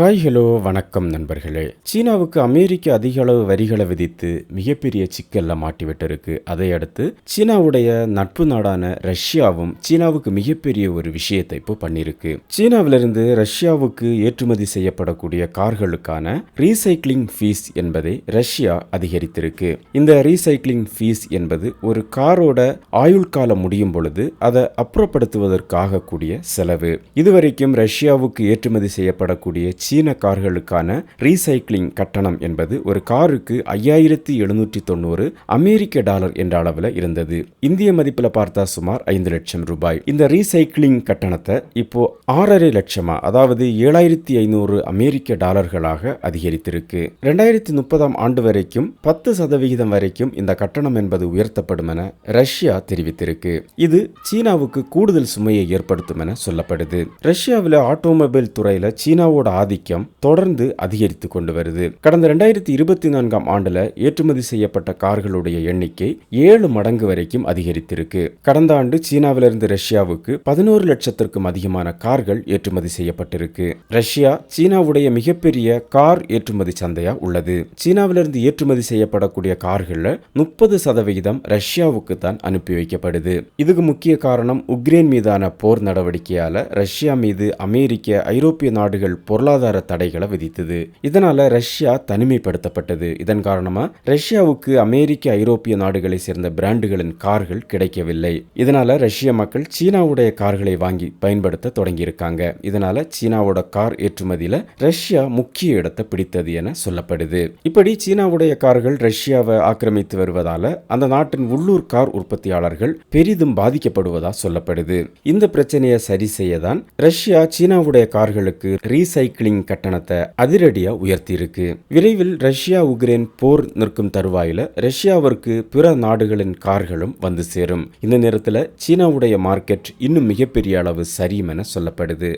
Hi hello வணக்கம் நண்பர்களே. சீனாவுக்கு அமெரிக்க அதிக அளவு வரிகளை விதித்து மிகப்பெரிய சிக்கல்ல மாட்டிவிட்டிருக்கு அதை அடுத்து சீனாவுடைய நட்பு நாடான ரஷ்யாவும் சீனாவுக்கு மிகப்பெரிய ஒரு விஷயத்தை இப்போ பண்ணியிருக்கு சீனாவிலிருந்து ரஷ்யாவுக்கு ஏற்றுமதி செய்யப்படக்கூடிய கார்களுக்கான ரீசைக்ளிங் ஃபீஸ் என்பதை ரஷ்யா அதிகரித்திருக்கு. இந்த ரீசைக்ளிங் ஃபீஸ் என்பது ஒரு காரோட ஆயுள் காலம் முடியும் பொழுது அதை அப்புறப்படுத்துவதற்காக கூடிய செலவு. இதுவரைக்கும் ரஷ்யாவுக்கு ஏற்றுமதி செய்யப்படக்கூடிய சீன கார்களுக்கான ரீசைக்ளிங் கட்டணம் என்பது ஒரு காருக்கு ஐயாயிரத்தி எழுநூற்றி தொண்ணூறு அமெரிக்க டாலர் என்ற அளவில் இருந்தது. இந்திய மதிப்பில் பார்த்தா சுமார் ஐந்து லட்சம் ரூபாய். இந்த ரீசைக்ளிங் கட்டணத்தை இப்போ ஆறரை லட்சமா அதாவது ஏழாயிரத்தி ஐநூறு அமெரிக்க டாலர்களாக அதிகரித்திருக்கு. ரெண்டாயிரத்தி முப்பதாம் ஆண்டு வரைக்கும் பத்து சதவிகிதம் வரைக்கும் இந்த கட்டணம் என்பது உயர்த்தப்படும் என ரஷ்யா தெரிவித்திருக்கு. இது சீனாவுக்கு கூடுதல் சுமையை ஏற்படுத்தும் என சொல்லப்படுது. ரஷ்யாவில் ஆட்டோமொபைல் துறையில் சீனாவோட ஆதிக்கம் தொடர்ந்து அதிகரித்து கொண்டு வருது. கடந்த ரெண்டாயிரத்தி இருபத்தி நான்காம் ஆண்டுல ஏற்றுமதி செய்யப்பட்ட கார்களுடைய எண்ணிக்கை ஏழு மடங்கு வரைக்கும் அதிகரித்திருக்கு. கடந்த ஆண்டு சீனாவிலிருந்து ரஷ்யாவுக்கு பதினோரு லட்சத்திற்கும் அதிகமான கார்கள் ஏற்றுமதி செய்யப்பட்டிருக்கு. ரஷ்யா சீனாவுடைய மிகப்பெரிய கார் ஏற்றுமதி சந்தையா உள்ளது. சீனாவிலிருந்து ஏற்றுமதி செய்யப்படக்கூடிய கார்கள்ல முப்பது சதவிகிதம் ரஷ்யாவுக்கு தான் அனுப்பி வைக்கப்படுது. இதுக்கு முக்கிய காரணம் உக்ரைன் மீதான போர் நடவடிக்கையால ரஷ்யா மீது அமெரிக்க ஐரோப்பிய நாடுகள் பொருளாதார தடைகளை விதித்தது. இதனால ரஷ்யா தனிமைப்படுத்தப்பட்டது. இதன் காரணமா? ரஷ்யாவுக்கு அமெரிக்க ஐரோப்பிய நாடுகளை சேர்ந்த பிராண்டுகளின் கார்கள் கிடைக்கவில்லை. இதனால ரஷ்ய மக்கள் சீனாவுடைய கார்களை வாங்கி பயன்படுத்த தொடங்கியிருக்காங்க. இதனால சீனாவோட கார் ஏற்றுமதியில ரஷ்யா முக்கிய இடத்தை பிடித்தது என சொல்லப்படுது. இப்படி சீனாவுடைய கார்கள் ரஷ்யாவை ஆக்கிரமித்து வருவதால அந்த நாட்டின் உள்ளூர் கார் உற்பத்தியாளர்கள் பெரிதும் பாதிக்கப்படுவதா சொல்லப்படுது. இந்த பிரச்சனையை சரி செய்ய தான் ரஷ்யா சீனாவுடைய கார்களுக்கு ரீசைக்கிளிங் கட்டணத்தை அதிரடியா உயர்த்தியிருக்கு. விரைவில் ரஷ்யா உக்ரைன் போர் நிற்கும் தருவாயில ரஷ்யாவிற்கு பிற நாடுகளின் கார்களும் வந்து சேரும். இந்த நேரத்தில் சீனாவுடைய மார்க்கெட் இன்னும் மிகப்பெரிய அளவு சரியும் என சொல்லப்படுது.